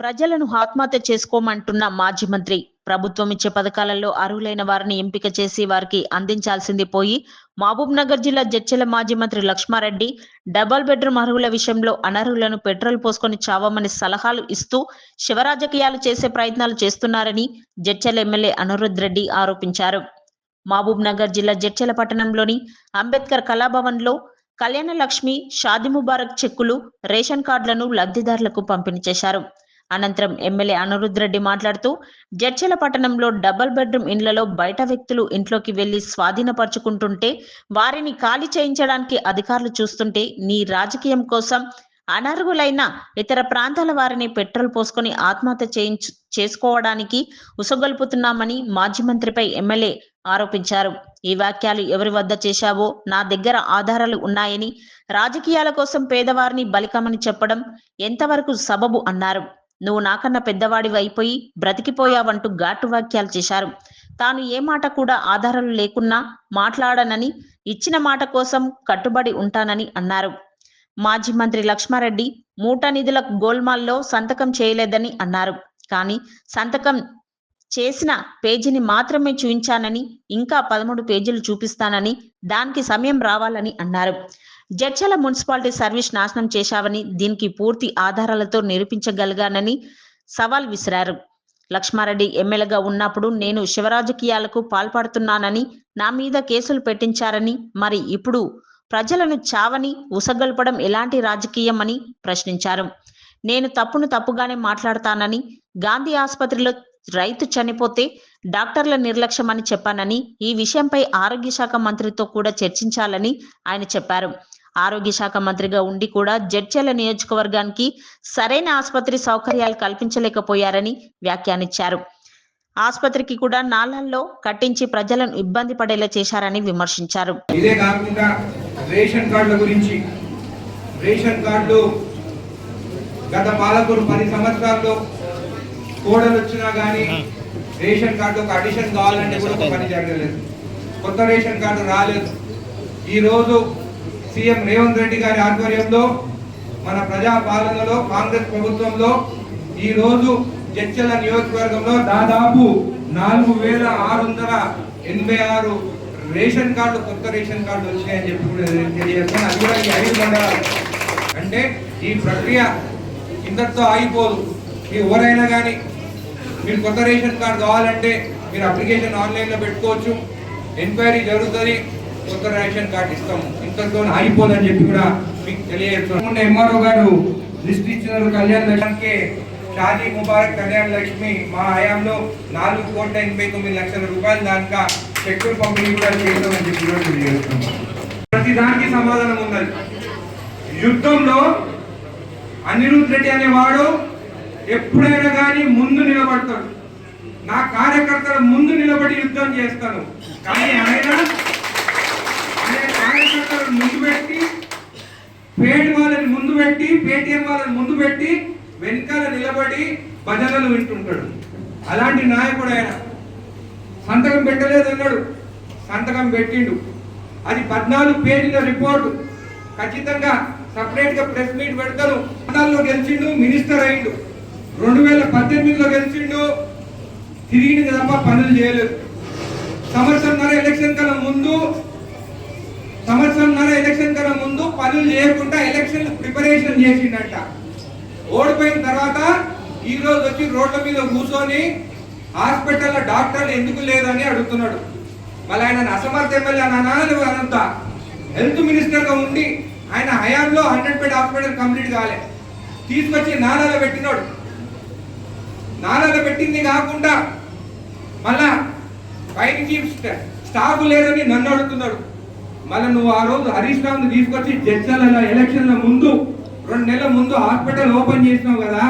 ప్రజలను ఆత్మహత్య చేసుకోమంటున్న మాజీ మంత్రి. ప్రభుత్వం ఇచ్చే పథకాలలో అర్హులైన వారిని ఎంపిక చేసి వారికి అందించాల్సింది పోయి మహబూబ్ నగర్ జిల్లా జడ్చెల మాజీ మంత్రి లక్ష్మారెడ్డి డబల్ బెడ్రూమ్ అర్హుల విషయంలో అనర్హులను పెట్రోల్ పోసుకొని చావమని సలహాలు ఇస్తూ శివరాజకీయాలు చేసే ప్రయత్నాలు చేస్తున్నారని జడ్చెల ఎమ్మెల్యే అనురుద్ రెడ్డి ఆరోపించారు. మహబూబ్ నగర్ జిల్లా జడ్చెల పట్టణంలోని అంబేద్కర్ కళాభవన్లో కళ్యాణ లక్ష్మి షాది ముబారక్ చెక్కులు రేషన్ కార్డులను లబ్ధిదారులకు పంపిణీ చేశారు. అనంతరం ఎమ్మెల్యే అనిరుద్ రెడ్డి మాట్లాడుతూ జడ్చల పట్టణంలో డబల్ బెడ్రూమ్ ఇండ్లలో బయట వ్యక్తులు ఇంట్లోకి వెళ్ళి స్వాధీనపరుచుకుంటుంటే వారిని ఖాళీ చేయించడానికి అధికారులు చూస్తుంటే నీ రాజకీయం కోసం అనర్హులైన ఇతర ప్రాంతాల వారిని పెట్రోల్ పోసుకొని ఆత్మహత్య చేయించు చేసుకోవడానికి ఉసగొల్పుతున్నామని మాజీ మంత్రిపై ఎమ్మెల్యే ఆరోపించారు. ఈ వాక్యాలు ఎవరి వద్ద చేశావో నా దగ్గర ఆధారాలు ఉన్నాయని రాజకీయాల కోసం పేదవారిని బలికమని చెప్పడం ఎంతవరకు సబబు అన్నారు. నువ్వు నాకన్నా పెద్దవాడి అయిపోయి బ్రతికిపోయావంటూ ఘాటు వాక్యాలు చేశారు. తాను ఏ మాట కూడా ఆధారాలు లేకున్నా మాట్లాడనని ఇచ్చిన మాట కోసం కట్టుబడి ఉంటానని అన్నారు. మాజీ మంత్రి లక్ష్మారెడ్డి మూట నిధుల గోల్మాల్లో సంతకం చేయలేదని అన్నారు. కానీ సంతకం చేసిన పేజీని మాత్రమే చూపించానని ఇంకా పదమూడు పేజీలు చూపిస్తానని దానికి సమయం రావాలని అన్నారు. జడ్చల మున్సిపాలిటీ సర్వీస్ నాశనం చేశావని దీనికి పూర్తి ఆధారాలతో నిరూపించగలిగానని సవాల్ విసిరారు. లక్ష్మారెడ్డి ఎమ్మెల్యేగా ఉన్నప్పుడు నేను శివరాజకీయాలకు పాల్పడుతున్నానని నా మీద కేసులు పెట్టించారని మరి ఇప్పుడు ప్రజలను చావని ఉసగొల్పడం ఎలాంటి రాజకీయం అని ప్రశ్నించారు. నేను తప్పును తప్పుగానే మాట్లాడతానని గాంధీ ఆసుపత్రిలో రైతు చనిపోతే డాక్టర్ల నిర్లక్ష్యం అని చెప్పానని ఈ విషయంపై ఆరోగ్య శాఖ మంత్రితో కూడా చర్చించాలని ఆయన చెప్పారు. ఆరోగ్య శాఖ మంత్రిగా ఉండి కూడా జడ్చర్ల నియోజకవర్గానికి సరైన ఆసుపత్రి సౌకర్యాలు కల్పించలేకపోయారని వ్యాఖ్యానించారు. ఆసుపత్రికి కూడా నాళాల్లో కట్టించి ప్రజలను ఇబ్బంది పడేలా చేశారని విమర్శించారు. ఇదే కాకుండా రేషన్ కార్డుల గురించి రేషన్ కార్డు గత పాలకులు పది సంవత్సరాల్లో కోడలు వచ్చినా కానీ రేషన్ కార్డు ఒక అడిషన్ కావాలంటే కూడా పని జరగలేదు. కొత్త రేషన్ కార్డు రాలేదు. ఈ రోజు సీఎం రేవంత్ రెడ్డి గారి ఆధ్వర్యంలో మన ప్రజా పాలనలో కాంగ్రెస్ ప్రభుత్వంలో ఈ రోజు జడ్చల నియోజకవర్గంలో దాదాపు నాలుగు వేల ఆరు వందల ఎనభై ఆరు రేషన్ కార్డు కొత్త రేషన్ కార్డు వచ్చినాయని చెప్పి కూడా నేను తెలియజేస్తాను అది కూడా ఈ ఐదు మండలాలు. అంటే ఈ ప్రక్రియ ఇంతటితో ఆగిపోదు. ఎవరైనా కానీ మీరు కొత్త రేషన్ కార్డు కావాలంటే మీరు అప్లికేషన్ ఆన్లైన్లో పెట్టుకోవచ్చు. ఎంక్వైరీ జరుగుతుంది. కొత్త రేషన్ కార్డు ఇస్తాము. ఇంతటితో ఆగిపోదని చెప్పి కూడా మీకు తెలియజేస్తాం ఎంఆర్ఓ గారు లిస్ట్ ఇచ్చిన కళ్యాణ్ లక్ష్మికి. షాదీ ముబారక్ కళ్యాణ్ లక్ష్మి మా హయాంలో నాలుగు కోట్ల ఎనభై తొమ్మిది లక్షల రూపాయలు దానిక చెక్కులు పంపిణీ కూడా చేస్తామని చెప్పి కూడా తెలియజేస్తున్నాం. ప్రతి దానికి సమాధానం ఉన్నది. యుద్ధంలో అనిరుద్ రెడ్డి అనేవాడు ఎప్పుడైనా కానీ ముందు నిలబడతాడు. నా కార్యకర్తల ముందు నిలబడి యుద్ధం చేస్తాను. కానీ ఆయన కార్యకర్తలను ముందు పెట్టి పేడ్ వాళ్ళని ముందు పెట్టి పేటిఎం వాళ్ళని ముందు పెట్టి వెనకాల నిలబడి భజనలు వింటుంటాడు. అలాంటి నాయకుడు ఆయన. సంతకం పెట్టలేదు అన్నాడు సంతకం పెట్టిండు. అది పద్నాలుగు పేజీల రిపోర్టు. ఖచ్చితంగా సపరేట్గా ప్రెస్ మీట్ పెడతారు పద్నాలుగులో గెలిచిండు మినిస్టర్ అయిండు. రెండు వేల పద్దెనిమిదిలో గెలిచిండు. తిరిగి తప్ప పనులు చేయలేదు. సంవత్సరంన్నర ఎలక్షన్ కన్నా ముందు సంవత్సరంన్నర ఎలక్షన్ కన్నా ముందు పనులు చేయకుండా ఎలక్షన్ చేసిండట. ఓడిపోయిన తర్వాత ఈ రోజు వచ్చి రోడ్ల మీద కూర్చొని హాస్పిటల్లో డాక్టర్లు ఎందుకు లేదని అడుగుతున్నాడు. మళ్ళీ ఆయన అసమర్థ ఎమ్మెల్యే నువ్వు అనంత. హెల్త్ మినిస్టర్గా ఉండి ఆయన హయాంలో హండ్రెడ్ బెడ్ హాస్పిటల్ కంప్లీట్ కాలే. తీసుకొచ్చి నాణాలు పెట్టినాడు. నాణాలు పెట్టింది కాకుండా మళ్ళా పైకి స్టాఫ్ లేదని నన్ను అడుగుతున్నాడు. మళ్ళీ నువ్వు ఆ రోజు హరీష్ రావుని తీసుకొచ్చి జడ్జల ఎలక్షన్ల ముందు రెండు నెలల ముందు హాస్పిటల్ ఓపెన్ చేసినావు కదా?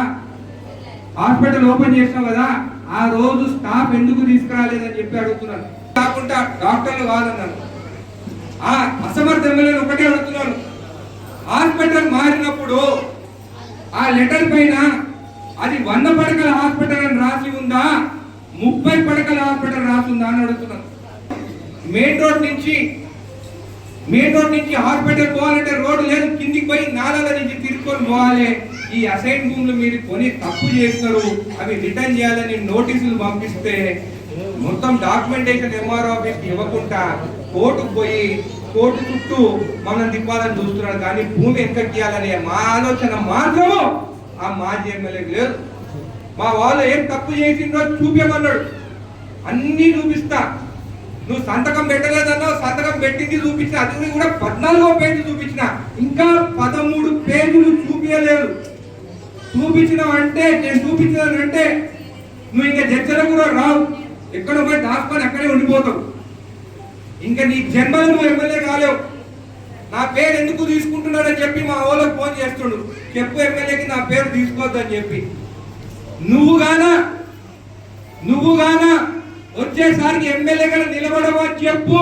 హాస్పిటల్ ఓపెన్ చేసినావు కదా? ఆ రోజు స్టాఫ్ ఎందుకు తీసుకురాలేదని చెప్పి అడుగుతున్నాను కాకుండా డాక్టర్లు కాదన్నాను ఆ అసమర్థ ఎమ్మెల్యేలు ఒకటే అడుగుతున్నాను హాస్పిటల్ మారినప్పుడు ఆ లెటర్ పైన అది వంద పడకల హాస్పిటల్ అని రాసి ఉందా? ముప్పై పడకల హాస్పిటల్ రాసి ఉందా అని అడుగుతున్నాను మెయిన్ రోడ్ నుంచి మెయిన్ నుంచి హాస్పిటల్ పోవాలంటే రోడ్డు లేదు కిందికి పోయి నాలాల నుంచి తిరుక్కొని పోవాలి. ఈ అసైన్ భూములు మీరు కొని తప్పు చేస్తారు అవి రిటర్న్ చేయాలని నోటీసులు పంపిస్తే మొత్తం డాక్యుమెంటేషన్ ఎంఆర్ఓ ఆఫీస్కి ఇవ్వకుండా కోర్టుకు పోయి కోర్టు చుట్టూ మనం తిప్పాలని చూస్తున్నాడు కానీ భూమి ఎక్కడియాలనే మా ఆలోచన మాత్రము ఆ మాజీ ఎమ్మెల్యేకి లేదు. మా వాళ్ళు ఏం తప్పు చేసిందో చూపించమన్నాడు అన్నీ చూపిస్తా. నువ్వు సంతకం పెట్టలేదన్నావు సంతకం పెట్టింది చూపించిన అది కూడా పద్నాలుగో పేజీ చూపించిన. ఇంకా పదమూడు పేజీలు చూపించలేదు చూపించిన అంటే నేను చూపించానంటే నువ్వు ఇంకా చర్చలు కూడా రావు. ఎక్కడ పోయి దాచుకొని అక్కడే ఉండిపోతావు. ఇంకా నీ జన్మలు నువ్వు ఎమ్మెల్యే కాలేవు. నా పేరు ఎందుకు తీసుకుంటున్నాడని చెప్పి మా ఓళ్ళకి ఫోన్ చేస్తుండు. చెప్పు ఎమ్మెల్యేకి నా పేరు తీసుకోవద్దని చెప్పి. నువ్వు గానా నువ్వు గానా వచ్చేసరికి ఎమ్మెల్యే నిలబడవా చెప్పు.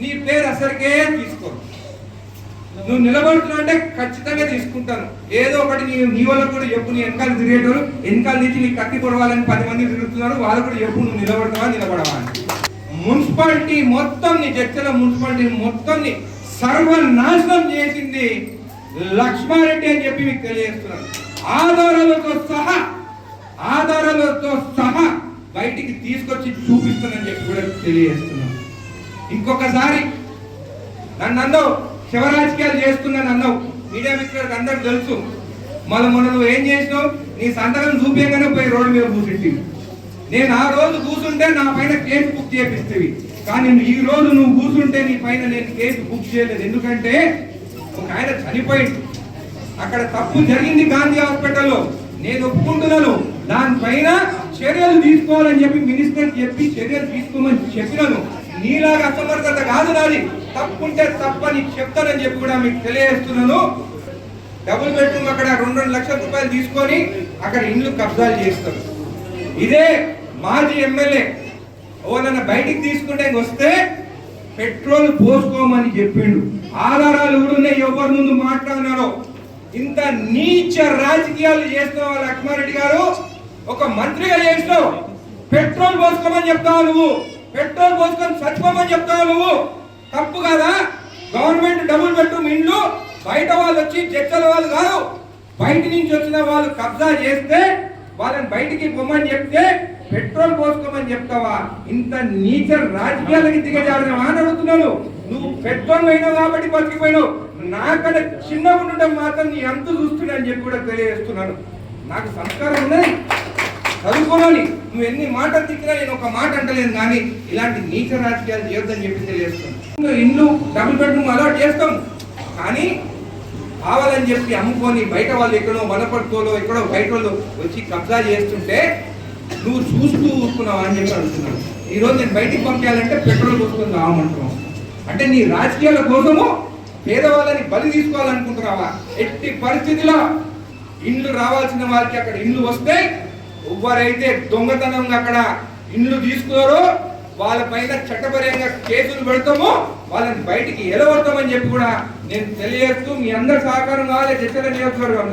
నీ పేరు అసలుకే తీసుకో నువ్వు నిలబడుతున్నావు అంటే ఖచ్చితంగా తీసుకుంటాను. ఏదో ఒకటి నీ నీ వాళ్ళకు కూడా చెప్పు నీ వెనకాల తిరిగేటోరు వెనకాల నుంచి నీ కత్తి పొడవాలని పది మంది తిరుగుతున్నారు వాళ్ళు కూడా చెప్పు నువ్వు నిలబడతావా నిలబడవా అని. మున్సిపాలిటీ మొత్తం నీ చర్చల మున్సిపాలిటీ మొత్తం నీ సర్వనాశనం చేసింది లక్ష్మారెడ్డి అని చెప్పి మీకు తెలియజేస్తున్నాను. ఆధారాలతో సహా ఆధారాలతో సహా బయటికి తీసుకొచ్చి చూపిస్తానని చెప్పి కూడా తెలియజేస్తున్నాను ఇంకొకసారి నన్ను అన్నావు శివరాజకీయాలు చేస్తున్నాను అన్నావు. మీడియా మిత్రులకు అందరికి తెలుసు. మళ్ళీ మొన్న నువ్వు ఏం చేసినావు? నీ సంతకం చూపించగానే పోయి రోడ్డు మీద కూర్చుంటి నేను ఆ రోజు కూర్చుంటే నా పైన కేసు బుక్ చేపిస్తేవి. కానీ ఈ రోజు నువ్వు కూర్చుంటే నీ పైన నేను కేసు బుక్ చేయలేదు. ఎందుకంటే ఒక ఆయన చనిపోయింది అక్కడ తప్పు జరిగింది గాంధీ హాస్పిటల్లో. నేను ఒప్పుకుంటున్నాను. దానిపైన చర్యలు తీసుకోవాలని చెప్పి మినిస్టర్ చెప్పి చర్యలు తీసుకోమని చెప్పినాను. నీలాగా అసమర్థత కాదు నాది. తప్పుంటే తప్పని చెప్తానని చెప్పి కూడా మీకు తెలియజేస్తున్నాను. డబుల్ బెడ్రూమ్ అక్కడ రెండు రెండు లక్షల రూపాయలు తీసుకొని అక్కడ ఇండ్లు కబ్జాలు చేస్తారు. ఇదే మాజీ ఎమ్మెల్యే ఓనన్న బయటికి తీసుకుంటే వస్తే పెట్రోల్ పోసుకోమని చెప్పిండు. ఆధారాలు కూడా ఉన్నాయి. ఎవరి ముందు మాట్లాడినారో. ఇంత నీచ రాజకీయాలు చేస్తున్నావు లక్ష్మారెడ్డి గారు ఒక మంత్రిగా చేసినావు పెట్రోల్ పోసుకోమని చెప్తావు నువ్వు. పెట్రోల్ పోసుకొని చచ్చిపోమని చెప్తావు నువ్వు. తప్పు కదా? గవర్నమెంట్ డబుల్ బెడ్రూమ్ ఇండ్లు బయట వాళ్ళు వచ్చి చర్చల వాళ్ళు కాదు. బయట నుంచి వచ్చిన వాళ్ళు కబ్జా చేస్తే వాళ్ళని బయటికి పొమ్మని చెప్తే పెట్రోల్ పోసుకోమని చెప్తావా? ఇంత నీచ రాజకీయాలకి దిగజారినవా అని అడుగుతున్నాను నువ్వు పెట్రోల్ అయినావు కాబట్టి బతికిపోయినావు. నాకన్నా చిన్నగా ఉండడం మాత్రం నీ అంత చూస్తున్నా అని చెప్పి కూడా తెలియజేస్తున్నాను నాకు సంస్కారం ఉన్నది. చదువుకోవాలి. నువ్వు ఎన్ని మాటలు తిక్కినా నేను ఒక మాట అంటలేను కానీ ఇలాంటి నీచ రాజకీయాలు చేయొద్దని చెప్పి తెలియజేస్తాను ఇల్లు డబుల్ బెడ్రూమ్ అలాట్ చేస్తాం కానీ కావాలని చెప్పి అమ్ముకొని బయట వాళ్ళు ఎక్కడో వనపడుకోలో ఎక్కడో బయట వాళ్ళు వచ్చి కబ్జా చేస్తుంటే నువ్వు చూస్తూ ఊరుకున్నావు అని చెప్పి అడుగుతున్నాను. ఈరోజు నేను బయటికి పంపించాలంటే పెట్రోల్ పోసుకొని రావమంటున్నావు. అంటే నీ రాజకీయాల కోసము పేదవాళ్ళని బలి తీసుకోవాలనుకుంటున్నావా? ఎట్టి పరిస్థితిలో ఇండ్లు రావాల్సిన వారికి అక్కడ ఇండ్లు వస్తే ఎవరైతే దొంగతనంగా అక్కడ ఇండ్లు తీసుకున్నారో వాళ్ళ పైన చట్టపరంగా కేసులు పెడతామో వాళ్ళని బయటికి ఎలవడతామని చెప్పి కూడా నేను తెలియజేస్తూ మీ అందరి సహకారం కావాలి చర్చల నియోజకవర్గం